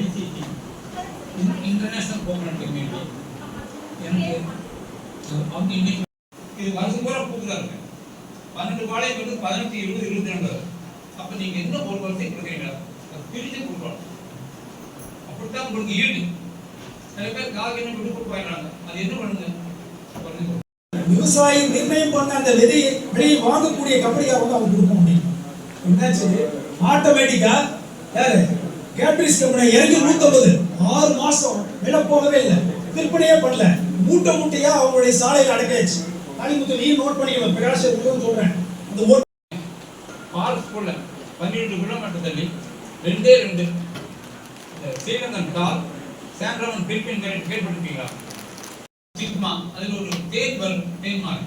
ICC international cooperate community எனக்கு அவங்க இன்னைக்கு இது வருஷம் பூரா பூக்குறாங்க. பன்னெண்டு வாழை வந்து பதினெட்டு இருபது இருபத்தி ரெண்டு. அப்ப நீங்க என்ன ஒரு வருஷம் கொடுக்குறீங்க? அதை பிரிச்சு அப்படித்தான் உங்களுக்கு ஈடு சில பேர் காகிதம் விட்டு கொடுப்பாங்க அது என்ன பண்ணுங்க? பண்ணுங்க விவசாயி நிர்ணயம் பண்ண அந்த விதை விலையை வாங்கக்கூடிய கம்பெனிக்காக வந்து அவங்க கொடுக்க முடியும். என்னாச்சு? ஆட்டோமேட்டிக்கா யாரு? கேட்ரிஸ் கம்பெனி இறங்கி நூத்தம்பது. ஆறு மாசம் விலை போகவே இல்லை. விற்பனையே பண்ணல. மூட்டை மூட்டையா அவங்களுடைய சாலையில் அடக்காச்சு காளிமுத்து நீ நோட் பண்ணிக்கணும் பிரகாஷ் சொல்றேன். அந்த ஓட்டு பால் ஸ்கூல்ல பன்னிரெண்டு கிலோமீட்டர் தள்ளி ரெண்டே ரெண்டு. இந்த ஸ்ரீரங்கன் கால் சாம்ராமன் பிலிப்பின் கேள்விப்பட்டிருக்கீங்களா? சிக்மா அதில் ஒரு தேன் வரும் தேன் மாதிரி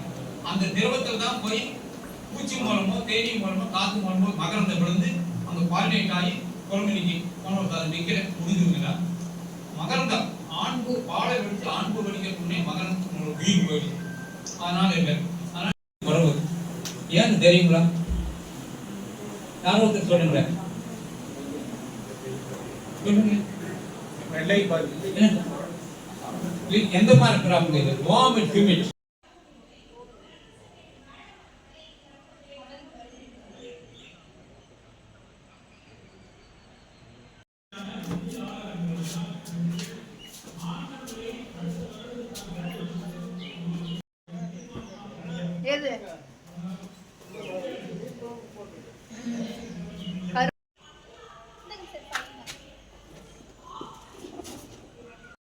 அந்த திரவத்தில் தான் போய் பூச்சி மூலமோ தேனி மூலமோ காத்து மூலமோ மகரந்த விழுந்து அந்த பாலினேட் காய் அதை நிற்கிற முடிஞ்சுங்களா மகரந்தம் ஆண்பு பாலை வெடிச்சு ஆண்பு மகரந்தம் உங்களுக்கு உயிர் போயிடுது. அதனால இல்லை அதனால உறவு ஏன்னு தெரியுங்களா? யாரோ ஒருத்தர் சொல்லுங்க. எந்த மாதிரி கிராமங்க இது? வாமிட் ஹியூமிட் ஏது